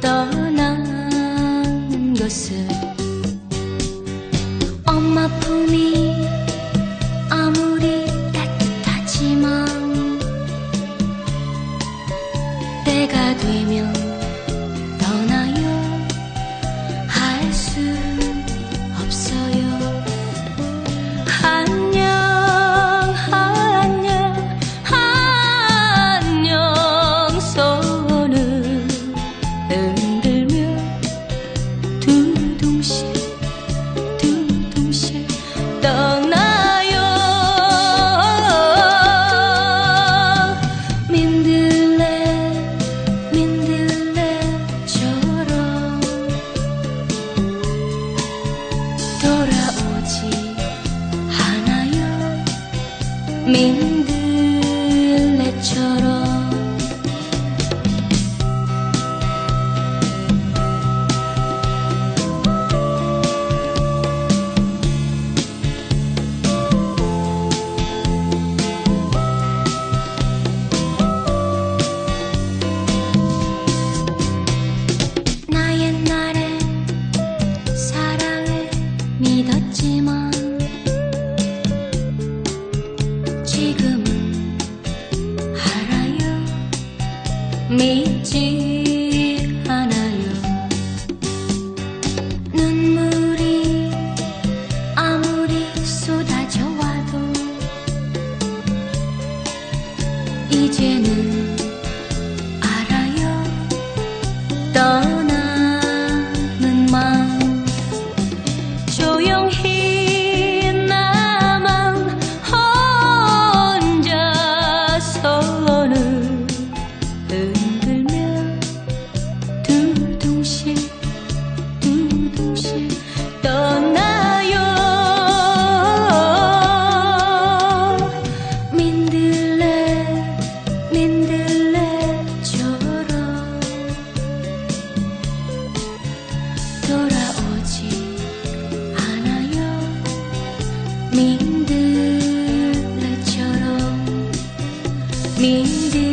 떠나는 것을 엄마 품이 mình 믿지 않아요. 눈물이 아무리 쏟아져와도 이제는 알아요. 떠남은 마음 조용히 민들레처럼 민들